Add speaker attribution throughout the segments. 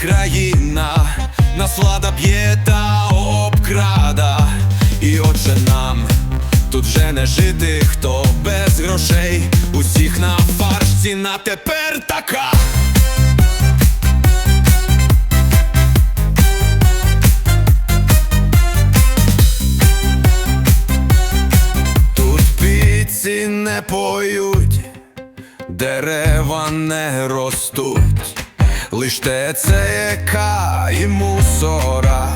Speaker 1: країна, наслада б'є та обкрада, і отже нам тут вже не жити, хто без грошей, усіх на фарш ціна тепер така. Тут піці не поють, дерева не ростуть лиш ТЦК і мусора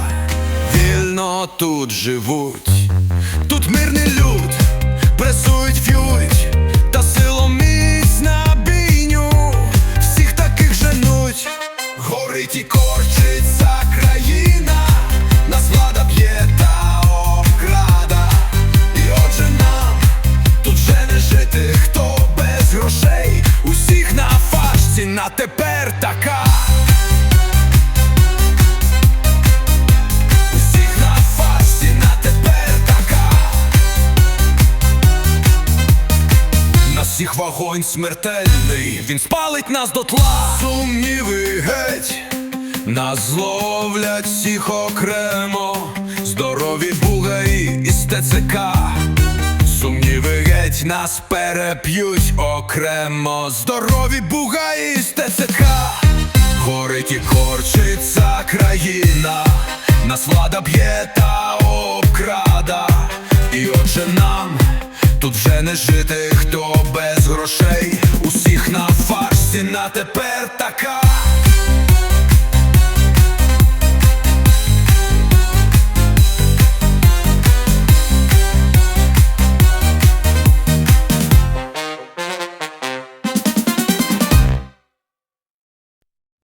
Speaker 1: вільно тут живуть. Тут мирний люд, пресують, в'ють, та силоміць на бійню. Всіх таких женуть, горить і корчиться країна, нас влада б'є та обкрада. І отже нам тут вже не жити, хто без грошей, усіх на фарш ціна тепер така. Всіх вогонь смертельний, він спалить нас дотла. Сумніви геть, нас зловлять всіх окремо, здорові бугаї із ТЦК. Сумніви геть нас переп'ють окремо, здорові бугаї з ТЦК. Горить і корчиться країна, нас влада б'є та не жити, хто без грошей, усіх на фарсі на тепер така.